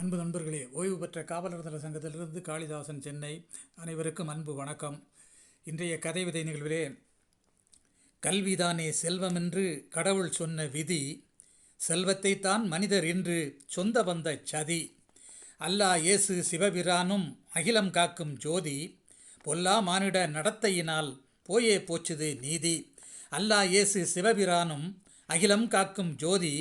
அன்பு நண்பர்களே ஓய்வு பெற்ற காவலர் தல சங்கத்திலிருந்து காளிதாசன் சென்னை. அனைவருக்கும் அன்பு வணக்கம். இன்றைய கதை விதை நிகழ்விலே கல்விதானே செல்வம் என்று கடவுள் சொன்ன விதி செல்வத்தை தான் மனிதர் என்று சொந்த வந்த சதி அல்லா இயேசு சிவபிரானும் அகிலம் காக்கும் ஜோதி பொல்லா மானிட நடத்தையினால் போயே போச்சுது நீதி அல்லா இயேசு சிவபிரானும் அகிலம் காக்கும் ஜோதி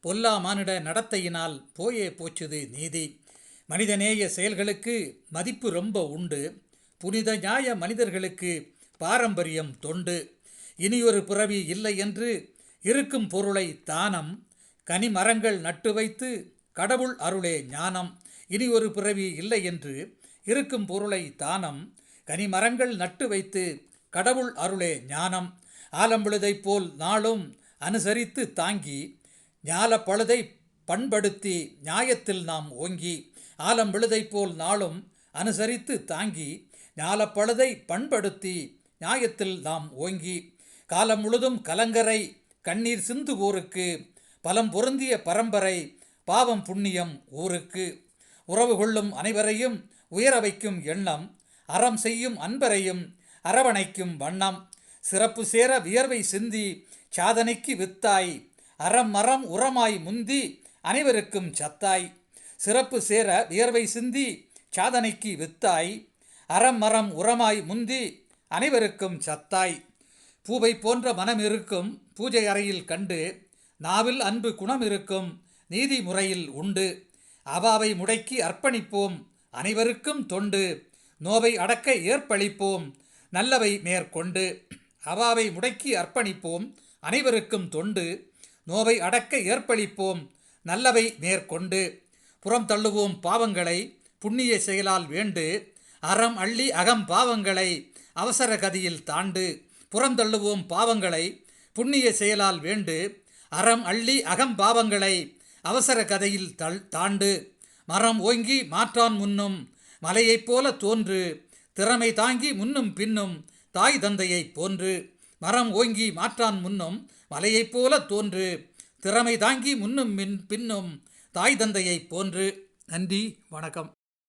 பொல்லா மானிட நடத்தையினால் போயே போச்சுது நீதி. மனிதநேய செயல்களுக்கு மதிப்பு ரொம்ப உண்டு. புனித நியாய மனிதர்களுக்கு பாரம்பரியம் தொண்டு. இனியொரு பிறவி இல்லை என்று இருக்கும் பொருளை தானம். கனிமரங்கள் நட்டு வைத்து கடவுள் அருளே ஞானம். இனி ஒரு பிறவி இல்லை என்று இருக்கும் பொருளை தானம். கனிமரங்கள் நட்டு வைத்து கடவுள் அருளே ஞானம். ஆலம்பழுதைப் போல் நாளும் அனுசரித்து தாங்கி ஞால பழுதை பண்படுத்தி நியாயத்தில் நாம் ஓங்கி ஆலம் விழுதைப் போல் நாளும் அனுசரித்து தாங்கி ஞாலப்பழுதை பண்படுத்தி நியாயத்தில் நாம் ஓங்கி காலம் முழுதும் கலங்கரை கண்ணீர் சிந்துவோருக்கு பலம் பொருந்திய பரம்பரை பாவம் புண்ணியம் ஊருக்கு. உறவு கொள்ளும் அனைவரையும் உயர வைக்கும் எண்ணம் அறம் செய்யும் அன்பரையும் அரவணைக்கும் வண்ணம். சிறப்பு சேர வியர்வை சிந்தி சாதனைக்கு வித்தாய் அறம் மரம் உரமாய் முந்தி அனைவருக்கும் சத்தாய். சிறப்பு சேர வியர்வை சிந்தி சாதனைக்கு வித்தாய். அறம் மரம் உரமாய் முந்தி அனைவருக்கும் சத்தாய். பூவை போன்ற மனம் இருக்கும் பூஜை அறையில் கண்டு நாவில் அன்பு குணம் இருக்கும் நீதி முறையில் உண்டு. அவாவை முடக்கி அர்ப்பணிப்போம் அனைவருக்கும் தொண்டு. நோவை அடக்க ஏற்பளிப்போம் நல்லவை மேற்கொண்டு. அவாவை முடக்கி அர்ப்பணிப்போம் அனைவருக்கும் தொண்டு. நோவை அடக்க ஏற்பளிப்போம் நல்லவை மேற்கொண்டு புறம் தள்ளுவோம் பாவங்களை. புண்ணிய செயலால் வேண்டு. அறம் அள்ளி அகம் பாவங்களை. அவசர கதியில் தாண்டு புறம் தள்ளுவோம் பாவங்களை. புண்ணிய செயலால் வேண்டு. அறம் அள்ளி அகம் பாவங்களை. அவசர கதையில் தள் தாண்டு. மரம் ஓங்கி மாற்றான் முன்னும். மலையைப் போல தோன்று. திறமை தாங்கி முன்னும் பின்னும் தாய் தந்தையைப் போன்று. மரம் ஓங்கி மாற்றான் முன்னும் மலையைப் போல தோன்று. திறமை தாங்கி முன்னும் மின் பின்னும் தாய் தந்தையைப் போன்று. நன்றி வணக்கம்.